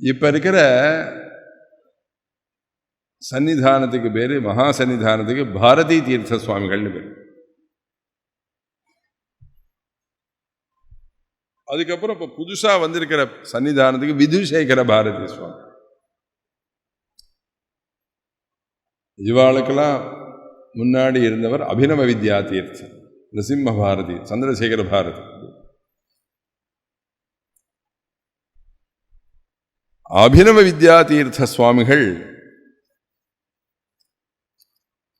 இப்போ இருக்கிற சன்னிதானத்துக்கு பேர் மகா சன்னிதானத்துக்கு பாரதி தீர்த்த சுவாமிகள்னு பேர். அதுக்கப்புறம் இப்போ புதுசாக வந்திருக்கிற சன்னிதானத்துக்கு விதுசேகர பாரதி சுவாமி. இவாளுக்கெல்லாம் முன்னாடி இருந்தவர் அபினவ வித்யா தீர்த்தம் நரசிம்ம பாரதி சந்திரசேகர பாரதி. அபினவ வித்யா தீர்த்த சுவாமிகள்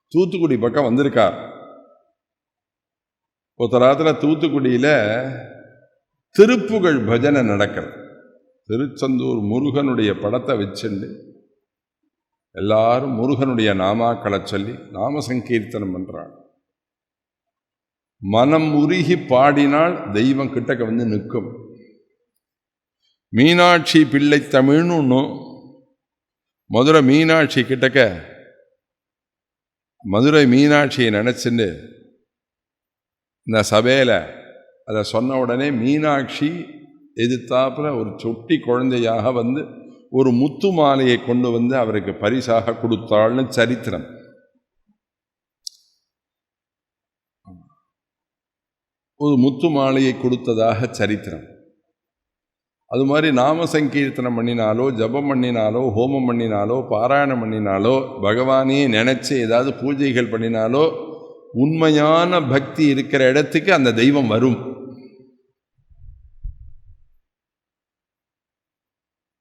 தூத்துக்குடி பக்கம் வந்திருக்கார். ஒருத்தராத்துல தூத்துக்குடியில் திருப்புகழ் பஜனை நடக்கிறது. திருச்செந்தூர் முருகனுடைய படத்தை வச்சுண்டு எல்லாரும் முருகனுடைய நாமாக்களை சொல்லி நாம சங்கீர்த்தனம் பண்றாங்க. மனம் உருகி பாடினால் தெய்வம் கிட்டக்க வந்து நிற்கும். மீனாட்சி பிள்ளை தமிழ்னு ஒன்றும் மதுரை மீனாட்சி கிட்டக்க மதுரை மீனாட்சியை நினச்சிட்டு இந்த சபையில் அதை சொன்ன உடனே மீனாட்சி எதிர்த்தாப்புல ஒரு சொட்டி குழந்தையாக வந்து ஒரு முத்து மாலையை கொண்டு வந்து அவருக்கு பரிசாக கொடுத்தாள்னு சரித்திரம். ஒரு முத்து மாலையை கொடுத்ததாக சரித்திரம். அது மாதிரி நாம சங்கீர்த்தனம் பண்ணினாலோ ஜபம் பண்ணினாலோ ஹோமம் பண்ணினாலோ பாராயணம் பண்ணினாலோ பகவானே நினச்சி ஏதாவது பூஜைகள் பண்ணினாலோ உண்மையான பக்தி இருக்கிற இடத்துக்கு அந்த தெய்வம் வரும்.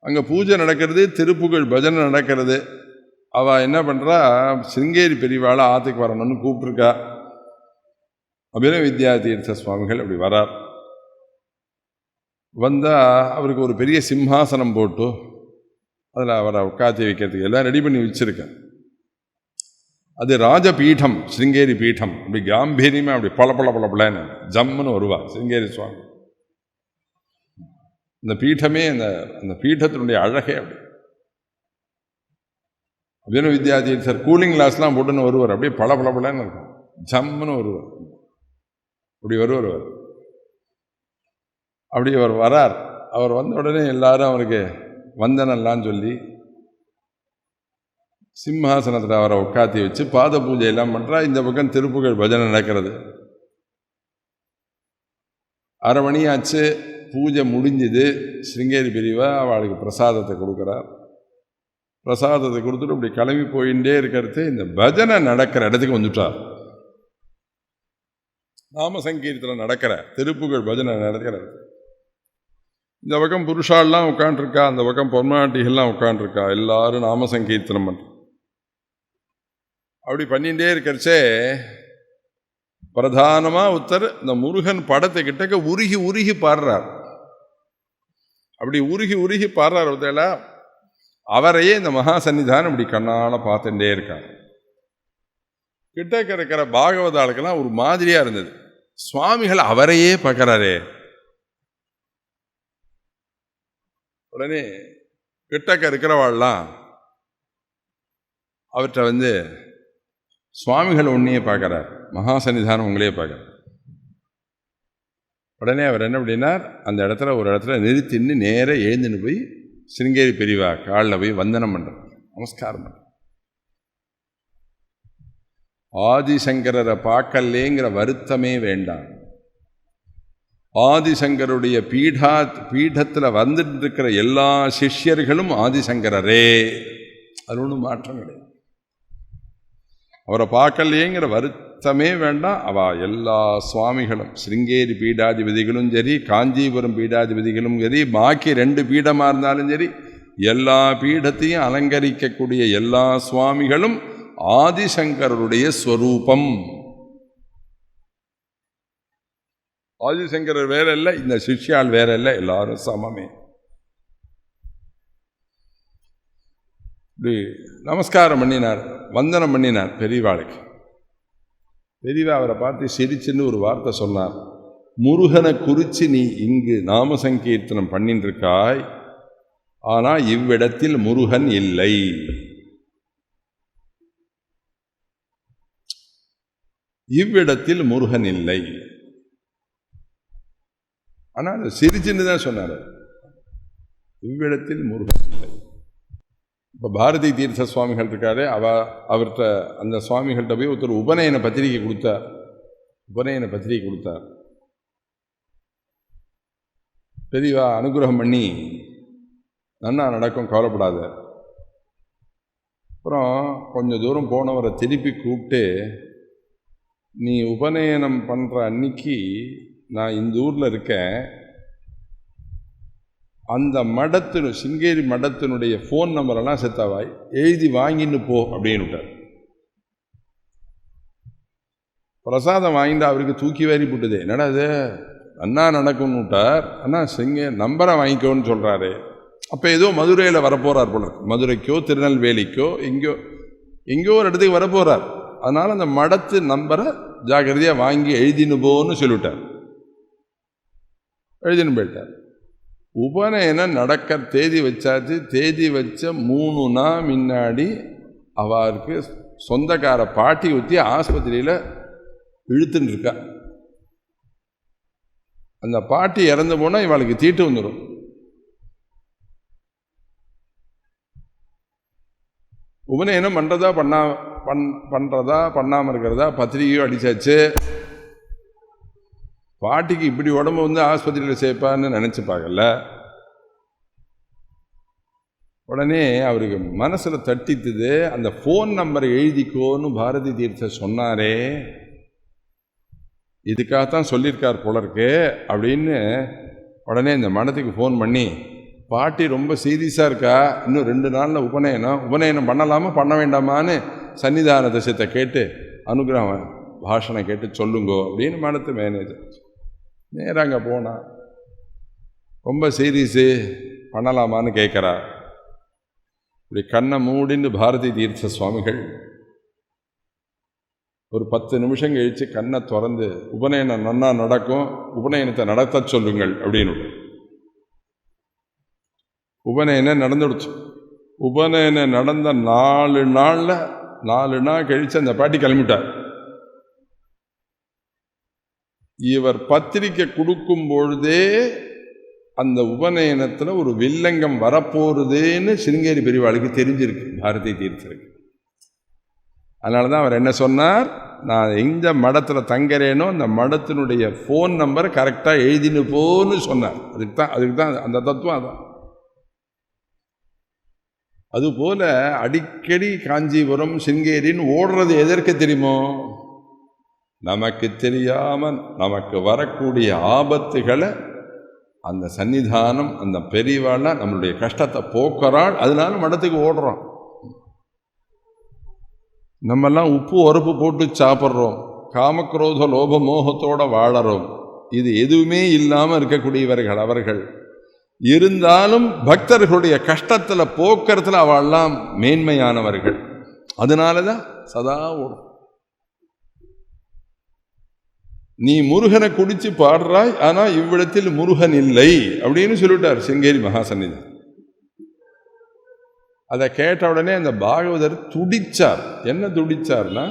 அங்கே பூஜை நடக்கிறது திருப்புகழ் பஜனை நடக்கிறது. அவள் என்ன பண்ணுறா சிங்கேரி பெரியவாளை ஆற்றுக்கு வரணும்னு கூப்பிட்ருக்கா அபினவ வித்யா தீர்த்த சுவாமிகள் அப்படி வரார். வந்தால் அவருக்கு ஒரு பெரிய சிம்ஹாசனம் போட்டு அதில் அவரை உட்காத்தி வைக்கிறதுக்கு எல்லாம் ரெடி பண்ணி வச்சுருக்கேன். அது ராஜபீடம் சிருங்கேரி பீடம் அப்படி காம்பீரியமாக அப்படி பல பல பல பலன்னு ஜம்முன்னு வருவா சிருங்கேரி சுவாமி. இந்த பீட்டமே அந்த அந்த பீட்டத்தினுடைய அழகே அப்படி. அபினவ சார் கூலிங் கிளாஸ்லாம் போட்டுன்னு வருவார் அப்படியே பல பல பலன்னு இருக்கும். ஜம்முன்னு வருவார். அப்படி வருவார் வருவார் அப்படி அவர் வரார். அவர் வந்த உடனே எல்லாரும் அவருக்கு வந்தனெல்லாம் சொல்லி சிம்ஹாசனத்தில் அவரை உட்காத்தி வச்சு பாத பூஜை எல்லாம் பண்ணுறா இந்த பக்கம் திருப்புகழ் பஜனை நடக்கிறது. அரை மணி ஆச்சு பூஜை முடிஞ்சுது. சிருங்கேரி பிரிவை அவளுக்கு பிரசாதத்தை கொடுக்குறார். பிரசாதத்தை கொடுத்துட்டு இப்படி கிளம்பி போயிட்டே இருக்கிறது. இந்த பஜனை நடக்கிற இடத்துக்கு வந்துட்டார். நாம சங்கீர்த்தனம் நடக்கிற திருப்புகழ் பஜனை நடக்கிற இந்த பக்கம் புருஷாலாம் உட்காண்ட்ருக்கா அந்த பக்கம் பொன்னாட்டிகள்லாம் உட்காண்ட்ருக்கா எல்லாரும் நாம சங்கீர்த்தனம் அப்படி பண்ணிகிட்டே இருக்கிறச்சே பிரதானமாக ஒருத்தர் இந்த முருகன் படத்தை கிட்டக்க உருகி உருகி பாடுறார். அப்படி உருகி உருகி பாடுறார் ஒருத்தல அவரையே இந்த மகா சன்னிதானம் இப்படி கண்ணால் பார்த்துட்டே இருக்கார். கிட்டக்க இருக்கிற பாகவதாளுக்கெல்லாம் ஒரு மாதிரியா இருந்தது. சுவாமிகள் அவரையே பார்க்குறாரே. உடனே கிட்டக்க இருக்கிறவாள்லாம் அவற்றை வந்து சுவாமிகள் உன்னையே பார்க்குறார். மகா சன்னிதானம் உங்களையே பார்க்குறார். உடனே அவர் என்ன அப்படின்னார் அந்த இடத்துல ஒரு இடத்துல நிறுத்தின்னு நேராக எழுந்துன்னு போய் சிருங்கேரி பெரியவா காலில் போய் வந்தனம் பண்ணுறார் நமஸ்காரம் பண்ணுறார் ஆதிசங்கரரை பார்க்கலேங்கிற வருத்தமே வேண்டாம். ஆதிசங்கருடைய பீடா பீடத்தில் வந்துட்டு இருக்கிற எல்லா சிஷ்யர்களும் ஆதிசங்கரரே. அது ஒன்றும் மாற்றம் கிடையாது. அவரை பார்க்கலையேங்கிற வருத்தமே வேண்டாம். அவ எல்லா சுவாமிகளும் சிருங்கேரி பீடாதிபதிகளும் சரி காஞ்சிபுரம் பீடாதிபதிகளும் சரி பாக்கி ரெண்டு பீடமாக இருந்தாலும் சரி எல்லா பீடத்தையும் அலங்கரிக்கக்கூடிய எல்லா சுவாமிகளும் ஆதிசங்கருடைய ஸ்வரூபம். ஆதிசங்கரர் வேற இல்லை இந்த சிஷ்யால் வேற இல்லை எல்லாரும் சமமே. இப்படி நமஸ்காரம் பண்ணினார் வந்தனம் பண்ணினார் பெரியவாளுக்கு. பெரியவா அவரை பார்த்து சிரிச்சுன்னு ஒரு வார்த்தை சொன்னார். முருகனை குறித்து நீ இங்கு நாம சங்கீர்த்தனம் பண்ணிட்டு இருக்காய் ஆனால் இவ்விடத்தில் முருகன் இல்லை. இவ்விடத்தில் முருகன் இல்லை. ஆனால் சிரிச்சுன்னு தான் சொன்னார். இவ்விடத்தில் முருகன் இல்லை. இப்போ பாரதி தீர்த்த சுவாமிகள் இருக்காரு அவ அவர்கிட்ட அந்த சுவாமிகள்கிட்ட போய் ஒருத்தர் உபநயன பத்திரிகை கொடுத்தார் உபநயன பத்திரிகை கொடுத்தார். பெரியவா அனுகிரகம் பண்ணி நன்னா நடக்கும் கவலைப்படாத. அப்புறம் கொஞ்சம் தூரம் போனவரை திருப்பி கூப்பிட்டு நீ உபநயனம் பண்ணுற அன்னைக்கு நான் இந்த ஊரில் இருக்கேன். அந்த மடத்தினு சிங்கேரி மடத்தினுடைய ஃபோன் நம்பரெல்லாம் செத்தாவாய். எழுதி வாங்கின்னு போ அப்படின்னுட்டார் பிரசாதம் வாங்கிட்டு அவருக்கு தூக்கி வாரி போட்டுதே. என்னடா அது அண்ணா நடக்கும்னு விட்டார். அண்ணா சிங்க நம்பரை வாங்கிக்கோன்னு சொல்கிறாரு அப்போ ஏதோ மதுரையில் வரப்போகிறார் போல மதுரைக்கோ திருநெல்வேலிக்கோ எங்கேயோ எங்கேயோ ஒரு இடத்துக்கு வரப்போகிறார் அதனால் அந்த மடத்து நம்பரை ஜாக்கிரதையாக வாங்கி எழுதின்னு போன்னு சொல்லிவிட்டார். எழுதின்னு போயிட்டார். உபநயனம் நடக்க தேதி வச்சாச்சு. தேதி வச்ச மூணு நாள் முன்னாடி அவருக்கு சொந்தக்கார பாட்டி ஊற்றி ஆஸ்பத்திரியில் இழுத்துன்னு இருக்கா. அந்த பாட்டி இறந்து போனால் இவளுக்கு தீட்டு வந்துடும் உபநயனம் பண்ணுறதா பண்ணா பண் பண்ணுறதா பண்ணாமல் இருக்கிறதா? பத்திரிகையும் அடித்தாச்சு பாட்டிக்கு இப்படி உடம்பு வந்து ஆஸ்பத்திரியில் சேர்ப்பான்னு நினச்சி பார்க்கல உடனே அவருக்கு மனசில் தட்டித்துது அந்த ஃபோன் நம்பரை எழுதிக்கோன்னு பாரதி தீர்த்த சொன்னாரே. இதுக்காகத்தான் சொல்லியிருக்கார் போலருக்கு அப்படின்னு உடனே இந்த மனத்துக்கு ஃபோன் பண்ணி பாட்டி ரொம்ப சீரியஸாக இருக்கா? இன்னும் ரெண்டு நாளில் உபநயனம் உபநயனம் பண்ணலாமா பண்ண வேண்டாமான்னு சன்னிதான தசத்தை கேட்டு அனுகிரகம் பாஷனை கேட்டு சொல்லுங்கோ அப்படின்னு மனத்து மேனேஜர் நேராக அங்கே போனா ரொம்ப சீரியஸு பண்ணலாமான்னு கேட்குறா இப்படி கண்ணை மூடின்னு பாரதி தீர்த்த சுவாமிகள் ஒரு பத்து நிமிஷம் கழித்து கண்ணை திறந்து உபநயனம் நன்னா நடக்கும் உபநயனத்தை நடத்த சொல்லுங்கள் அப்படின்னு உபநயனம் நடந்துடுச்சு. உபநயனம் நடந்த நாலு நாளில் நாலு நாள் கழித்து அந்த பாட்டி கிளம்பிட்டார். இவர் பத்திரிக்கை கொடுக்கும் பொழுதே அந்த உபநயனத்தில் ஒரு வில்லங்கம் வரப்போகுதுன்னு சிருங்கேரி பெரியவாளுக்கு தெரிஞ்சிருக்கு பாரதி தீர்த்தருக்கு. அதனால தான் அவர் என்ன சொன்னார் நான் எந்த மடத்தில் தங்குறேனோ அந்த மடத்தினுடைய ஃபோன் நம்பரை கரெக்டாக எழுதினு போன்னு சொன்னார். அதுக்கு தான் அதுக்கு தான் அந்த தத்துவம் அதான். அதுபோல் அடிக்கடி காஞ்சிபுரம் சிங்கேரின்னு ஓடுறது எதற்கு தெரியுமோ? நமக்கு தெரியாமல் நமக்கு வரக்கூடிய ஆபத்துகளை அந்த சன்னிதானம் அந்த பெரியவாள் நம்மளுடைய கஷ்டத்தை போக்குறாள் அதனால மடத்துக்கு ஓடுறோம் நம்மெல்லாம் உப்பு உரப்பு போட்டு சாப்பிட்றோம். காமக்ரோத லோப மோகத்தோட வாழறோம். இது எதுவுமே இல்லாமல் இருக்கக்கூடியவர்கள் அவர்கள். இருந்தாலும் பக்தர்களுடைய கஷ்டத்தில் போக்குறதுல அவள்லாம் மேன்மையானவர்கள். அதனால தான் சதா ஓடும். நீ முருகனை குடித்து பாடுறாய் ஆனால் இவ்விடத்தில் முருகன் இல்லை அப்படின்னு சொல்லிட்டார் சிங்கேரி மகாசன்னிதன் அதை கேட்ட உடனே அந்த பாகவதர் துடிச்சார். என்ன துடிச்சார்னா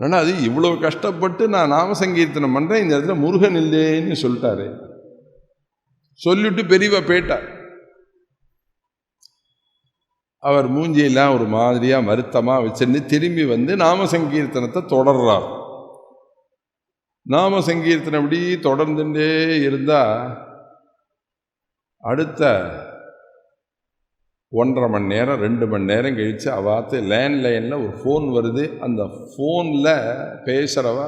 ஆனால் அது இவ்வளோ கஷ்டப்பட்டு நான் நாம சங்கீர்த்தனம் பண்ணுறேன் இந்த இடத்துல முருகன் இல்லைன்னு சொல்லிட்டாரு. சொல்லிட்டு பெரியவா போயிட்டார் அவர் மூஞ்சியெல்லாம் ஒரு மாதிரியாக வருத்தமாக வச்சிருந்து திரும்பி வந்து நாம சங்கீர்த்தனத்தை தொடர்றார். நாம சங்கீர்த்தனை அப்படி தொடர்ந்துட்டே இருந்தால் அடுத்த ஒன்றரை மணி நேரம் ரெண்டு மணி நேரம் கழித்து அவாத்து லேண்ட்லைனில் ஒரு ஃபோன் வருது. அந்த ஃபோனில் பேசுகிறவ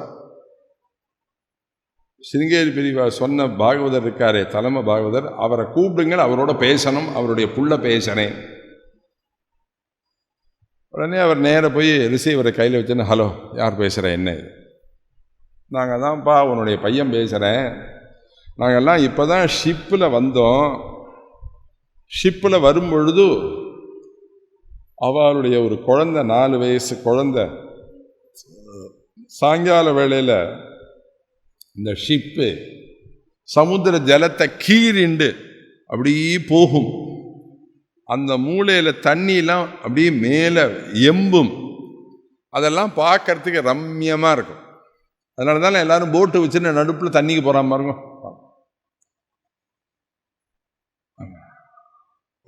சிருங்கேரி பிரிவா சொன்ன பாகவதர் இருக்காரே தலைமை பாகவதர் அவரை கூப்பிடுங்கள் அவரோட பேசணும் அவருடைய புள்ள பேசினேன் உடனே அவர் நேராக போய் ரிசீவரை கையில் வச்சுன்னு ஹலோ யார் பேசுகிறேன் என்ன இது? நாங்கள் தான்ப்பா உன்னுடைய பையன் பேசுகிறேன் நாங்கள்லாம் இப்போ தான் ஷிப்பில் வந்தோம். ஷிப்பில் வரும்பொழுது அவளுடைய ஒரு குழந்த நாலு வயசு குழந்த சாயங்கால வேளையில் இந்த ஷிப்பு சமுத்திர ஜலத்தை கீறிண்டு அப்படியே போகும். அந்த மூளையில் தண்ணியெலாம் அப்படியே மேலே எம்பும். அதெல்லாம் பார்க்கறதுக்கு ரம்யமாக இருக்கும். அதனால தான் எல்லாரும் போட்டு வச்சுன்னு நடுப்பில் தண்ணிக்கு போகிற மாதிரி இருக்கும்.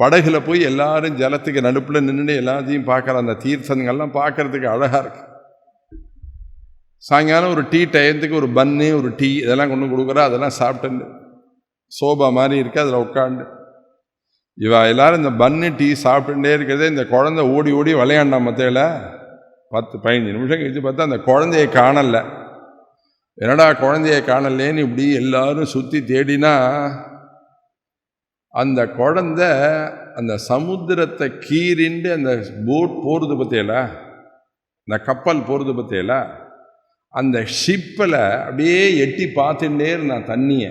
படகுல போய் எல்லாரும் ஜலத்துக்கு நடுப்பில் நின்றுட்டு எல்லாத்தையும் பார்க்குற அந்த தீர்த்தங்கள்லாம் பார்க்கறதுக்கு அழகாக இருக்கு. சாயங்காலம் ஒரு டீ டயத்துக்கு ஒரு பன்னு ஒரு டீ இதெல்லாம் கொண்டு கொடுக்குறா அதெல்லாம் சாப்பிட்டு சோபா மாதிரி இருக்கு அதில் உட்காந்து இவா எல்லாரும் இந்த பன்னு டீ சாப்பிட்டுட்டே இருக்கிறதே இந்த குழந்தை ஓடி ஓடி விளையாண்டா மத்தையில் பத்து பதினஞ்சு நிமிஷம் கழிச்சு பார்த்தா அந்த குழந்தைய காணலை. என்னடா குழந்தைய காணலேன்னு இப்படி எல்லாரும் சுற்றி தேடினா அந்த குழந்த அந்த சமுத்திரத்தை கீறிண்டு அந்த போட் போகிறது பற்றியல இந்த கப்பல் போகிறது பற்றியல அந்த ஷிப்பில் அப்படியே எட்டி பார்த்துட்டே இருந்தான் தண்ணியை.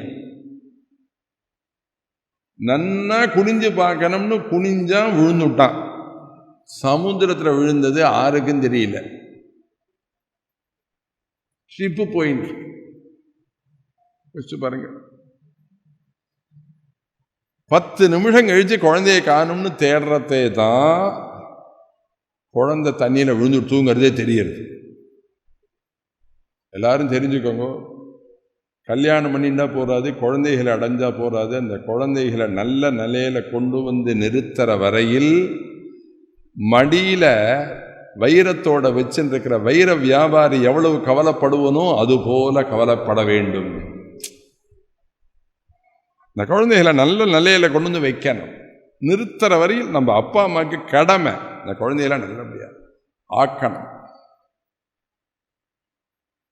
நன்னா குனிஞ்சு பார்க்கணும்னு குனிஞ்சான் விழுந்துட்டான் சமுத்திரத்தில் விழுந்தது ஆருக்கும் தெரியல. ஷிப்பு போயின்னு வச்சு பாருங்க. பத்து நிமிஷம் கழிச்சு குழந்தைய காணும்னு தேடுறதே தான் குழந்தை தண்ணியில் விழுந்து தூங்குறதே தெரியறது எல்லாரும் தெரிஞ்சுக்கோங்க. கல்யாணம் பண்ணிண்டா போறாது குழந்தைகளை அடைஞ்சா போறாது. அந்த குழந்தைகளை நல்ல நிலையில கொண்டு வந்து நிறுத்துற வரையில் மடியில் வைரத்தோட வச்சுருக்கிற வைர வியாபாரி எவ்வளவு கவலைப்படுவனோ அது போல கவலைப்பட வேண்டும். இந்த குழந்தைகளை நல்ல நிலையில கொண்டு வந்து வைக்கணும். நிறுத்துற வரையில் நம்ம அப்பா அம்மாவுக்கு கடமை. இந்த குழந்தைகளை முடியாது ஆக்கணும்.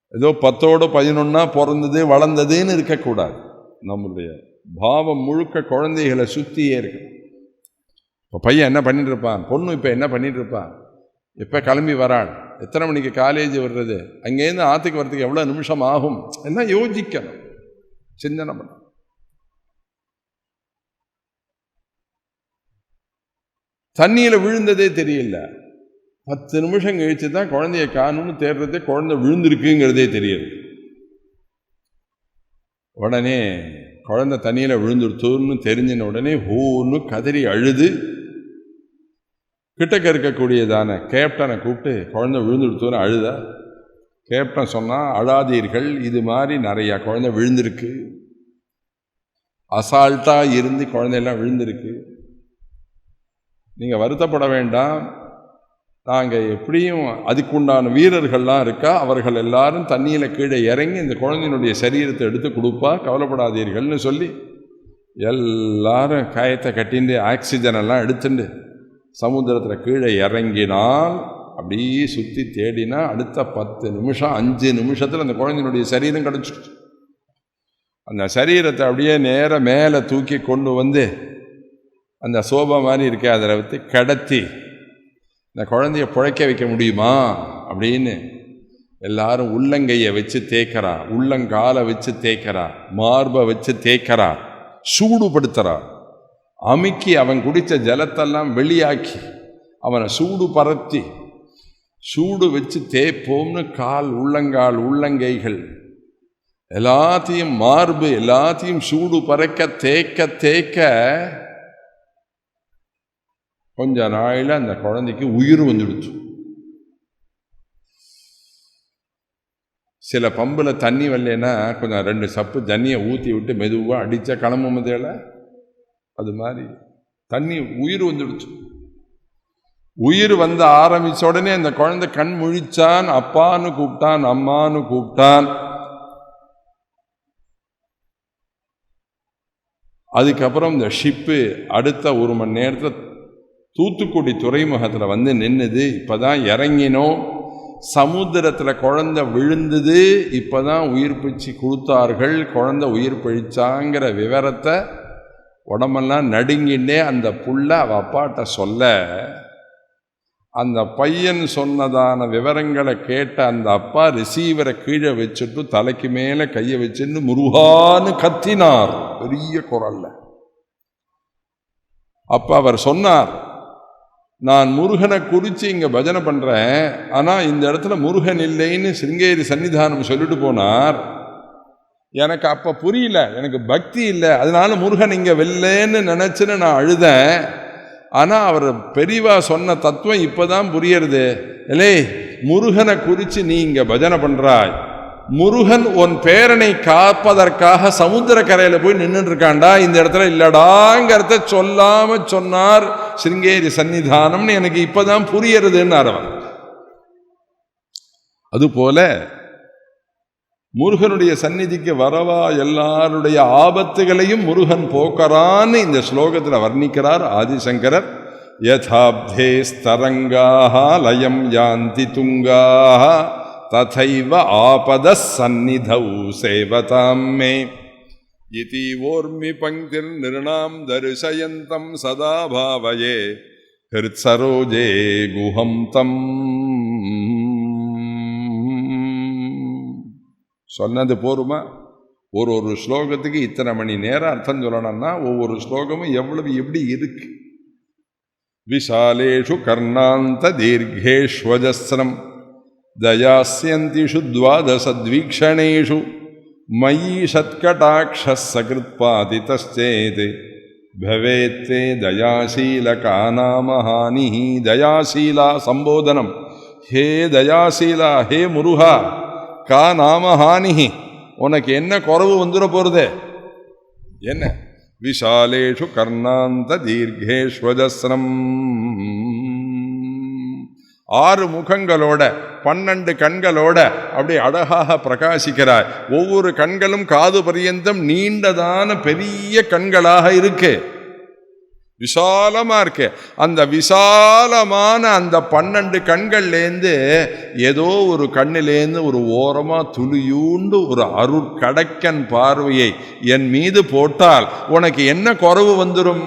ஏதோ பத்தோடு பதினொன்னா பிறந்தது வளர்ந்ததுன்னு இருக்கக்கூடாது. நம்மளுடைய பாவம் முழுக்க குழந்தைகளை சுற்றியே இருக்கு இப்போ பையன் என்ன பண்ணிட்டு இருப்பான்? பொண்ணு இப்போ என்ன பண்ணிட்டு இருப்பான்? எப்போ கிளம்பி வராள்? எத்தனை மணிக்கு காலேஜ் வர்றது அங்கேருந்து ஆற்றுக்கு வர்றதுக்கு எவ்வளோ நிமிஷம் ஆகும் என்ன யோசிக்கணும்? சிந்தனை பண்ண தண்ணியில் விழுந்ததே தெரியல. பத்து நிமிஷம் கழிச்சு தான் குழந்தைய காணும்னு தேடுறதே குழந்தை விழுந்திருக்குங்கிறதே தெரியுது உடனே குழந்தை தண்ணியில் விழுந்துருத்தோன்னு தெரிஞ்சின உடனே ஹோன்னு கதறி அழுது கிட்டக்க இருக்கக்கூடியதான கேப்டனை கூப்பிட்டு குழந்தை விழுந்துடுத்தோன்னு அழுதா. கேப்டன் சொன்னால் அழாதீர்கள் இது மாதிரி நிறையா குழந்தை விழுந்திருக்கு. அசால்ட்டாக இருந்து குழந்தையெல்லாம் விழுந்திருக்கு. நீங்கள் வருத்தப்பட வேண்டாம். நாங்கள் எப்படியும் அதுக்குண்டான வீரர்கள்லாம் இருக்கா அவர்கள் எல்லாரும் தண்ணியில் கீழே இறங்கி இந்த குழந்தையினுடைய சரீரத்தை எடுத்து கொடுப்பா கவலைப்படாதீர்கள்னு சொல்லி எல்லாரும் காயத்தை கட்டிண்டு ஆக்சிஜன் எல்லாம் எடுத்துண்டு சமுத்திரத்தில் கீழே இறங்கினால் அப்படியே சுற்றி தேடினா அடுத்த பத்து நிமிஷம் அஞ்சு நிமிஷத்தில் அந்த குழந்தையினுடைய சரீரம் கிடச்சிடுச்சு அந்த சரீரத்தை அப்படியே நேராக மேலே தூக்கி கொண்டு வந்து அந்த சோபா மாதிரி இருக்கே அதில் வந்து கடத்தி இந்த குழந்தைய புழைக்க வைக்க முடியுமா? அப்படின்னு எல்லாரும் உள்ளங்கையை வச்சு தேய்க்கிறா உள்ளங்காலை வச்சு தேய்க்கிறா மார்பை வச்சு தேய்க்கிறா சூடுபடுத்துகிறா அமுக்கி அவன் குடித்த ஜலத்தெல்லாம் வெளியாக்கி அவனை சூடு பரத்தி சூடு வச்சு தேய்ப்போம்னு கால் உள்ளங்கால் உள்ளங்கைகள். எல்லாத்தையும் மார்பு எல்லாத்தையும் சூடு பறக்க தேய்க்க தேய்க்க கொஞ்ச நாளில் அந்த குழந்தைக்கு உயிர் வந்துடுச்சு. சில பம்பில் தண்ணி வரலன்னா கொஞ்சம் ரெண்டு சப்பு தண்ணியை ஊற்றி விட்டு மெதுவாக அடித்தா கிளம்பும் முதல அது மாதிரி தண்ணி உயிர் வந்துடுச்சு. உயிர் வந்து ஆரம்பிச்ச உடனே அந்த குழந்தை கண் முழிச்சான் அப்பான்னு கூப்பிட்டான் அம்மான்னு கூப்பிட்டான். அதுக்கப்புறம் இந்த ஷிப்பு அடுத்த ஒரு மணி நேரத்தில் தூத்துக்குடி துறைமுகத்தில் வந்து நின்றுது இப்போ தான் இறங்கினோம். சமுத்திரத்தில் குழந்த விழுந்தது. இப்போ தான் உயிர் பிச்சு கொடுத்தார்கள். குழந்த உயிர் பிழிச்சாங்கிற விவரத்தை உடம்பெல்லாம் நடுங்கின்னே அந்த புள்ள அவள் அப்பாட்ட சொல்ல அந்த பையன் சொன்னதான விவரங்களை கேட்ட அந்த அப்பா ரிசீவரை கீழே வச்சுட்டு தலைக்கு மேலே கையை வச்சுன்னு முருகான்னு கத்தினார். பெரிய குரல்ல. அப்போ அவர் சொன்னார் நான் முருகனை குறித்து இங்கே பஜனை பண்ணுறேன் ஆனால் இந்த இடத்துல முருகன் இல்லைன்னு சிருங்கேரி சன்னிதானம் சொல்லிட்டு போனார். எனக்கு அப்போ புரியல எனக்கு பக்தி இல்லை அதனால முருகன் இங்கே வெல்லேன்னு நினச்சின்னு நான் அழுதேன். ஆனால் அவர் பெரியவா சொன்ன தத்துவம் இப்போ தான் புரியறது. இல்லை முருகனை குறித்து நீ இங்கே பஜனை பண்ணுறாய் முருகன் உன் பேரனை காப்பதற்காக சமுத்திர கரையில் போய் நின்றுட்டு இருக்காண்டா? இந்த இடத்துல இல்லடாங்கிறத சொல்லாமல் சொன்னார் சிருங்கேரி சன்னிதானம்னு எனக்கு இப்பதான் புரியறதுன்னு அவன். அதுபோல முருகனுடைய சந்நிதிக்கு வரவா எல்லாருடைய ஆபத்துகளையும் முருகன் போக்கறான்னு இந்த ஸ்லோகத்தில் வர்ணிக்கிறார் ஆதிசங்கரர். யதாப்தே ஸ்தரங்காக லயம் யாந்தி துங்காக ததைவ ஆபத சந்நிதௌ சேவதாம் மே. இதி ஓர்மி பங்கிர் நிருணாம் தரிசயந்தம் சதா பாவயே ஹிருத்சரோஜே குஹம் தம். சொன்னது போருமா? ஒரு ஒரு ஸ்லோகத்துக்கு இத்தனை மணி நேரம் அர்த்தம் சொல்லணும்னா ஒவ்வொரு ஸ்லோகமும் எவ்வளவு எப்படி இருக்கு? விசாலேஷு கர்ணாந்த தீர்கேஷ்வஜஸ்ரம் தயாசியந்திஷு துவாதசத்வீக்ஷணேஷு மயி சத்கடாட்சசகிருத்பாதிதச்சேத் பவேத்தே தயாசீலகா நாமஹானி தயாசீலா சம்போதனம் ஹே தயாசீலா ஹே முருகா கா நாமஹானி உனக்கு என்ன குறவு வந்துட போகிறது என்ன? விஷாலேஷு கர்ணாந்த தீர்கேஸ்வஜஸ்ரம் ஆறு முகங்களோட பன்னெண்டு கண்களோட அப்படி அழகாக பிரகாசிக்கிறார். ஒவ்வொரு கண்களும் காது பரியந்தம் நீண்டதான பெரிய கண்களாக இருக்கு. விசாலமாக இருக்கு. அந்த விசாலமான அந்த பன்னெண்டு கண்கள்லேருந்து ஏதோ ஒரு கண்ணிலேருந்து ஒரு ஓரமாக துளியூண்டு ஒரு அருட்கடக்கன் பார்வையை என் மீது போட்டால் உனக்கு என்ன குறவு வந்துடும்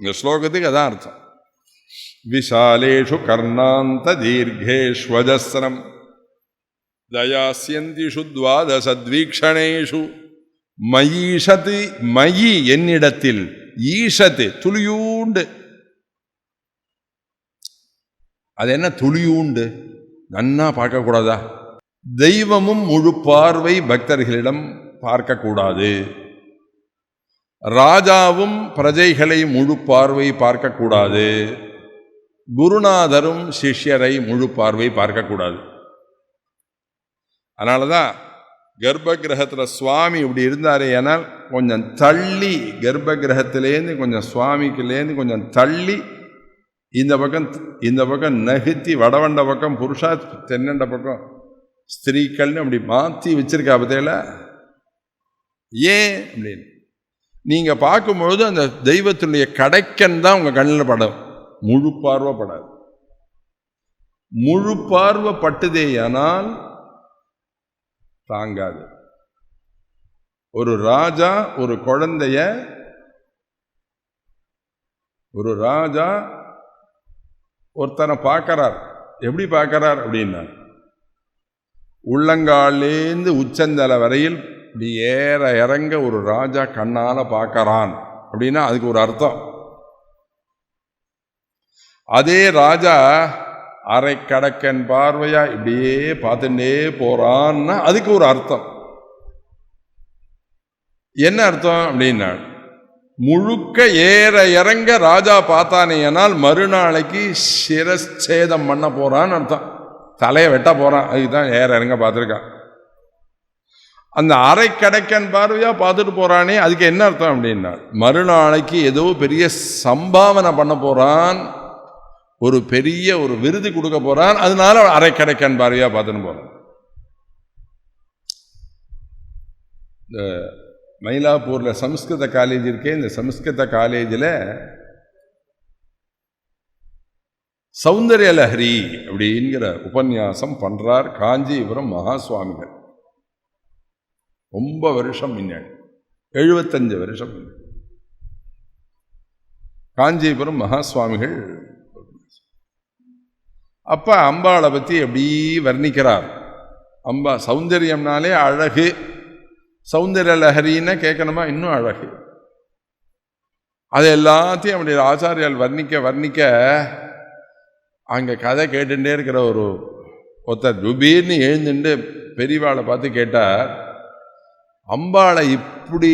இந்த ஸ்லோகத்துக்கு அதான் அர்த்தம். விஷாலேஷு கர்ணாந்த தீர்கேஷ்வஜஸ்ரம் தயாசியந்திஷு துவாதசத்வீக்ஷணேஷு. மயீஷதி மயி என்னிடத்தில் ஈஷத்து துளியூண்டு. அது என்ன துளியூண்டு? நன்னா பார்க்கக்கூடாதா? தெய்வமும் முழு பார்வை பக்தர்களிடம் பார்க்கக்கூடாது. ராஜாவும் பிரஜைகளை முழு பார்வை பார்க்கக்கூடாது. குருநாதரும் சிஷ்யரை முழு பார்வை பார்க்கக்கூடாது. அதனால தான் கர்ப்ப கிரகத்தில் சுவாமி இப்படி இருந்தாரே ஆனால் கொஞ்சம் தள்ளி கர்ப்ப கிரகத்திலேருந்து கொஞ்சம் சுவாமிக்குலேருந்து கொஞ்சம் தள்ளி இந்த பக்கம் இந்த பக்கம் நகுத்தி வடவண்ட பக்கம் புருஷா தென்னண்ட பக்கம் ஸ்திரீக்கள்னு அப்படி மாற்றி வச்சுருக்கா பத்தியில ஏன் அப்படின்னு. நீங்கள் பார்க்கும்பொழுது அந்த தெய்வத்தினுடைய கடைக்கன் தான் உங்கள் கண்ணில் படம். முழு பார்வைப்படாது முழு பார்வை பட்டுதேயானால் தாங்காது. ஒரு ராஜா ஒரு குழந்தைய ஒரு ராஜா ஒருத்தனை பார்க்கறார் எப்படி பார்க்கறார் அப்படின்னா உள்ளங்காலேந்து உச்சந்தலை வரையில் இப்படி ஏற இறங்க ஒரு ராஜா கண்ணால பார்க்கறான் அப்படின்னா அதுக்கு ஒரு அர்த்தம். அதே ராஜா அரை கடக்கன் பார்வையா இப்படியே பார்த்துட்டே போறான்னா அதுக்கு ஒரு அர்த்தம். என்ன அர்த்தம் அப்படின்னா முழுக்க ஏற இறங்க ராஜா பார்த்தானேனால் மறுநாளைக்கு சிரச்சேதம் பண்ண போறான்னு அர்த்தம். தலையை வெட்ட போறான் அதுதான் ஏற இறங்க பார்த்துருக்கான். அந்த அரை கடக்கன் பார்வையா பார்த்துட்டு போறானே அதுக்கு என்ன அர்த்தம் அப்படின்னா மறுநாளைக்கு ஏதோ பெரிய சம்பாவனை பண்ண போறான் ஒரு பெரிய ஒரு விருது கொடுக்க போறான். அதனால அரை கிடைக்கன் பாரியாக பார்த்துன்னு போகிறான் இந்த மயிலாப்பூர்ல சம்ஸ்கிருத காலேஜ் இருக்கே இந்த சம்ஸ்கிருத காலேஜில் சௌந்தர்ய லஹரி அப்படிங்கிற உபன்யாசம் பண்றார் காஞ்சிபுரம் மகா சுவாமிகள் ரொம்ப வருஷம் முன்னாடி எழுபத்தஞ்சு வருஷம் முன்னாடி. காஞ்சிபுரம் மகா சுவாமிகள் அப்போ அம்பாளை பற்றி எப்படி வர்ணிக்கிறார். அம்பா சௌந்தரியம்னாலே அழகு. சௌந்தர்ய லஹரின்னு கேட்கணுமா? இன்னும் அழகு. அது எல்லாத்தையும் அப்படி ஆச்சாரியால் வர்ணிக்க வர்ணிக்க அங்கே கதை கேட்டுட்டே இருக்கிற ஒரு ஒருத்தர் துபீர்னு எழுந்துட்டு பெரியவாளை பார்த்து கேட்டார் அம்பாளை இப்படி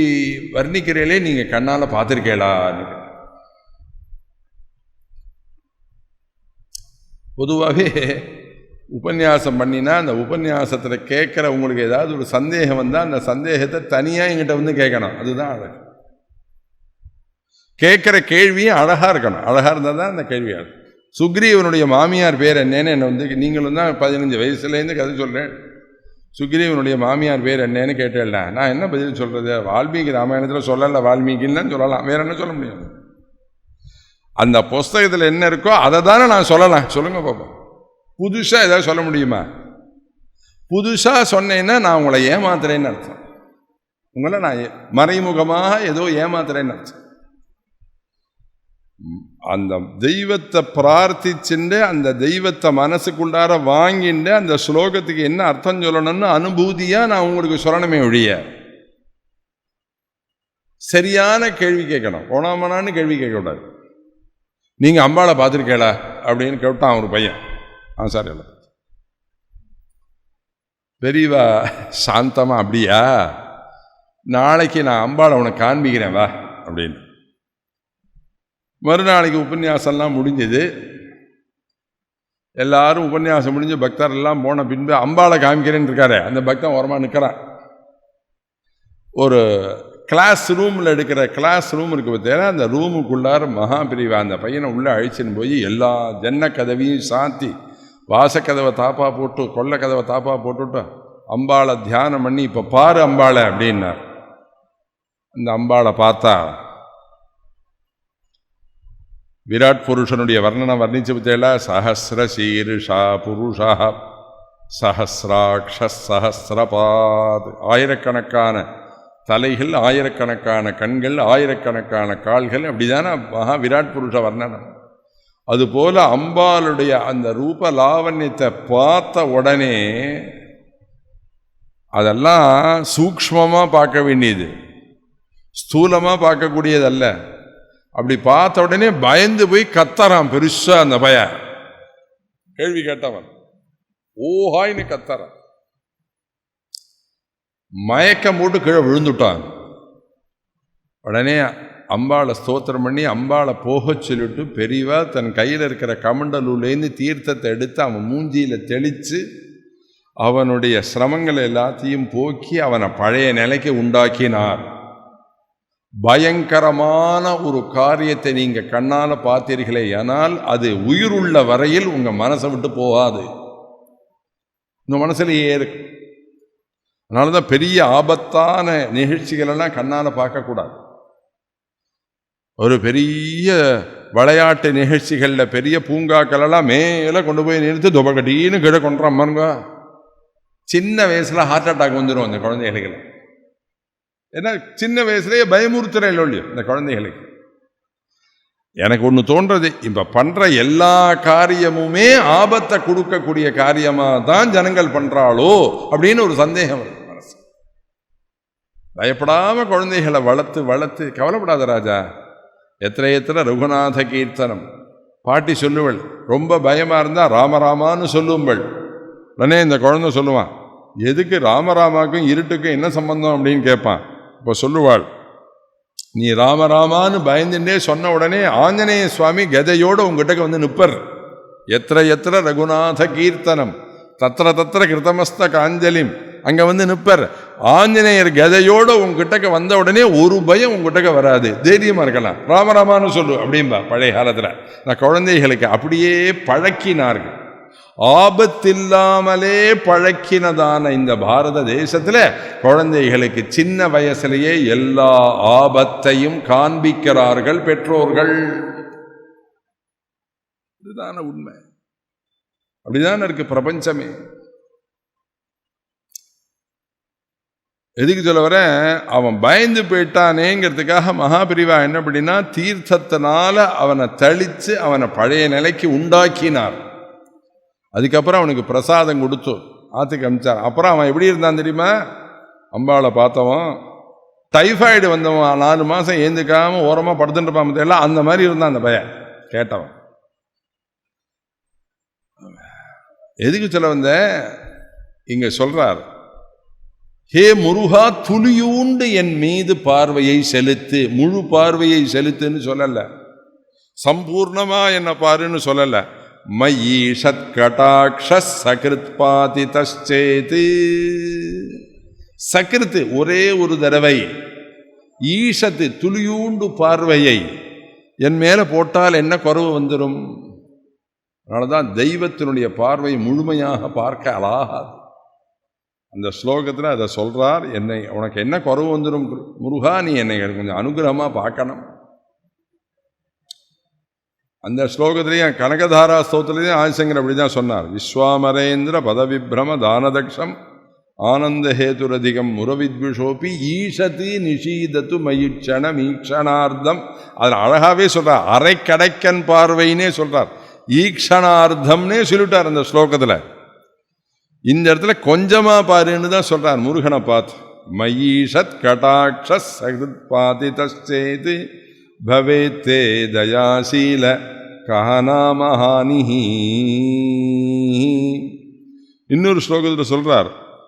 வர்ணிக்கிறீங்களே நீங்கள் கண்ணால் பார்த்துருக்கேளான்னு கேட்டார். பொதுவாகவே உபன்யாசம் பண்ணினா அந்த உபன்யாசத்தில் கேட்குற உங்களுக்கு ஏதாவது ஒரு சந்தேகம் வந்தால் அந்த சந்தேகத்தை தனியாக எங்கிட்ட வந்து கேட்கணும். அதுதான் அழகு. கேட்குற கேள்வியும் அழகாக இருக்கணும். அழகாக இருந்தால் தான் அந்த கேள்வி அழகு. சுக்ரீவனுடைய மாமியார் பேர் என்னன்னு என்னை வந்து நீங்களும் தான் பதினஞ்சு வயசுலேருந்து கதை சொல்கிறேன் சுக்ரீவனுடைய மாமியார் பேர் என்னன்னு கேட்டேன்டா நான் என்ன பதில் சொல்கிறது வால்மீகி ராமாயணத்தில் சொல்லலை வால்மீகின்னு தான் சொல்லலாம். வேற என்ன சொல்ல முடியாது அந்த புஸ்தகத்தில் என்ன இருக்கோ அதை தானே நான் சொல்லலாம். சொல்லுங்க பாப்போம். புதுசாக ஏதாவது சொல்ல முடியுமா? புதுசாக சொன்னேன்னா நான் உங்களை ஏமாத்துறேன்னு அர்த்தம். உங்களை நான் ஏ- மறைமுகமாக ஏதோ ஏமாத்துறேன்னு அர்த்தம். அந்த தெய்வத்தை பிரார்த்திச்சுண்டு அந்த தெய்வத்தை மனசுக்குள்ளார வாங்கிண்டு அந்த ஸ்லோகத்துக்கு என்ன அர்த்தம் சொல்லணும்னு அனுபூதியாக நான் உங்களுக்கு சொல்லணுமே ஒழிய. சரியான கேள்வி கேட்கணும். ஓணாமனான்னு கேள்வி கேட்கக்கூடாது. நீங்கள் அம்பாளை பார்த்துருக்கேளா? அப்படின்னு கேட்டான் ஒரு பையன். ஆ சார் இல்லை பெரியவா சாந்தமாக அப்படியா? நாளைக்கு நான் அம்பாளை உனக்கு காண்பிக்கிறேன் வா அப்படின்னு. மறுநாளைக்கு உபன்யாசம்லாம் முடிஞ்சது. எல்லாரும் உபன்யாசம் முடிஞ்சு பக்தர் எல்லாம் போன பின்பு அம்பாளை காமிக்கிறேன்னு இருக்காரு அந்த பக்தன் ஓரமாக நிற்கிறான் ஒரு கிளாஸ் ரூமில் எடுக்கிற கிளாஸ் ரூம் இருக்கு பார்த்தீங்கன்னா அந்த ரூமுக்குள்ளார மகாபிரிவா அந்த பையனை உள்ளே அழிச்சின்னு போய் எல்லா ஜன்ன கதவையும் சாத்தி வாசக்கதவை தாப்பா போட்டு கொள்ள கதவை தாப்பா போட்டுட்டு அம்பாளை தியானம் பண்ணி இப்போ பாரு அம்பாளை அப்படின்னார். அந்த அம்பாளை பார்த்தா விராட் புருஷனுடைய வர்ணனை வர்ணிச்சு பார்த்தேலா சஹசிர சீருஷா புருஷா சஹசிராட்ச சஹசிரபாத் ஆயிரக்கணக்கான தலைகள் ஆயிரக்கணக்கான கண்கள் ஆயிரக்கணக்கான கால்கள் அப்படிதானே மகா விராட் புருஷ வர்ணனம். அதுபோல் அம்பாளுடைய அந்த ரூப லாவண்யத்தை பார்த்த உடனே அதெல்லாம் சூக்ஷ்மமாக பார்க்க வேண்டியது. ஸ்தூலமாக பார்க்கக்கூடியதல்ல. அப்படி பார்த்த உடனே பயந்து போய் கத்தறான் பெருசாக அந்த பய கேள்வி கேட்டவன். ஓஹாய்னு கத்தறான். மயக்கம் போட்டு கீழே விழுந்துட்டான். உடனே அம்பாளை ஸ்தோத்திரம் பண்ணி அம்பாளை போக சொல்லிட்டு பெரியவா தன் கையில் இருக்கிற கமண்டலூலேருந்து தீர்த்தத்தை எடுத்து அவன் மூஞ்சியில் தெளித்து அவனுடைய சிரமங்கள் எல்லாத்தையும் போக்கி அவனை பழைய நிலைக்கு உண்டாக்கினார். பயங்கரமான ஒரு காரியத்தை நீங்கள் கண்ணால் பார்த்தீர்களே ஆனால் அது உயிருள்ள வரையில் உங்கள் மனசை விட்டு போகாது. உங்கள் மனசுலேயே இருக்கு. அதனால தான் பெரிய ஆபத்தான நிகழ்ச்சிகளெல்லாம் கண்ணால் பார்க்கக்கூடாது. ஒரு பெரிய விளையாட்டு நிகழ்ச்சிகளில் பெரிய பூங்காக்களெல்லாம் மேலே கொண்டு போய் நிறுத்தி துபகடின்னு கீழே கொண்டு அம்மனுங்க. சின்ன வயசில் ஹார்ட் அட்டாக் வந்துடும் அந்த குழந்தைகளுக்கு. ஏன்னா சின்ன வயசுலேயே பயமுறுத்துற இல்லையோ இந்த குழந்தைகளுக்கு. எனக்கு ஒன்று தோன்றது. இப்போ பண்ணுற எல்லா காரியமுமே ஆபத்தை கொடுக்கக்கூடிய காரியமாக தான் ஜனங்கள் பண்ணுறாளோ அப்படின்னு ஒரு சந்தேகம் வருது மனசு பயப்படாமல் குழந்தைகளை வளர்த்து வளர்த்து கவலைப்படாத ராஜா. எத்தனை எத்தனை ரகுநாத கீர்த்தனம். பாட்டி சொல்லுவள் ரொம்ப பயமாக இருந்தால் ராமராமான்னு சொல்லும்பள். உடனே இந்த குழந்தை சொல்லுவான் எதுக்கு ராமராமாக்கும் இருட்டுக்கும் என்ன சம்பந்தம்? அப்படின்னு கேட்பான். இப்போ சொல்லுவாள் நீ ராமராமான்னு பயந்துட்டே சொன்ன உடனே ஆஞ்சநேய சுவாமி கதையோடு உங்ககிட்ட வந்து நிற்பர் எத்திர எத்திர ரகுநாத கீர்த்தனம் தத்திர தத்திர கிருதமஸ்த காஞ்சலிம் அங்கே வந்து நிற்பர் ஆஞ்சநேயர் கதையோடு உங்ககிட்டக்க வந்த உடனே ஒரு பயம் உங்ககிட்டக்க வராது. தைரியமாக இருக்கலாம். ராமராமான்னு சொல்லு அப்படிம்பா பழைய காலத்தில். நான் குழந்தைகளுக்கு அப்படியே பழக்கினார்கள். ஆபத்தில்லாமலே பழக்கினதான இந்த பாரத தேசத்தில் குழந்தைகளுக்கு சின்ன வயசுலேயே எல்லா ஆபத்தையும் காண்பிக்கிறார்கள் பெற்றோர்கள். இதுதான உண்மை. அப்படிதான் இருக்கு பிரபஞ்சமே. எதுக்கு சொல்ல வரேன்? அவன் பயந்து போயிட்டானேங்கிறதுக்காக மகாபிரிவா என்ன அப்படின்னா தீர்த்தத்தினால அவனை தளிச்சு அவனை பழைய நிலைக்கு உண்டாக்கினார். அதுக்கப்புறம் அவனுக்கு பிரசாதம் கொடுத்து ஆற்றுக்கு அமிச்சார் அப்புறம் அவன் எப்படி இருந்தான் தெரியுமா? அம்பாவை பார்த்தவன் டைஃபாய்டு வந்தவன் நாலு மாதம் ஏந்துக்காமல் ஓரமாக படுத்துட்டு தெரியல அந்த மாதிரி இருந்தான் அந்த பையன் கேட்டவன். எதுக்கு சொல்ல வந்த இங்கே சொல்கிறார் ஹே முருகா துளியூண்டு என் மீது பார்வையை செலுத்து முழு பார்வையை செலுத்துன்னு சொல்லலை. சம்பூர்ணமாக என்னை பாருன்னு சொல்லலை. மயீஷத் கடாட்ச சகிருத் பாதிதச்சேது சகிருத்து ஒரே ஒரு தடவை ஈஷத்து துளியூண்டு பார்வையை என் மேலே போட்டால் என்ன குறவு வந்துடும் அதனால தான் தெய்வத்தினுடைய பார்வை முழுமையாக பார்க்க அலாகாது. அந்த ஸ்லோகத்தில் அதை சொல்கிறார் என்னை உனக்கு என்ன குறவு வந்துடும் முருகா நீ என்னை கொஞ்சம் அனுகிரகமாக பார்க்கணும். அந்த ஸ்லோகத்திலையும் கனகதாரா ஸ்தோத்திலையும் ஆதிசங்கர் அப்படி தான் சொன்னார். விஸ்வாமரேந்திர பதவிப்ரம தானதக்ஷம் ஆனந்தஹேதுரதிகம் முரவித்விஷோபி ஈஷதி நிஷீதத்து மயிட்சண மீக்ஷணார்த்தம் அதில் அழகாகவே சொல்கிறார் அரைக்கடைக்கன் பார்வைன்னே சொல்கிறார் ஈக்ஷணார்த்தம்னே சொல்லிட்டார் அந்த ஸ்லோகத்தில். இந்த இடத்துல கொஞ்சமாக பாருன்னு தான் சொல்கிறார் முருகனை பார்த்து. மயீஷத் கடாட்ச சகிருத் பவேத்தே தயாசீல கஹனாமஹானிஹி இன்னொரு ஸ்லோகத்தில் சொல்கிறார்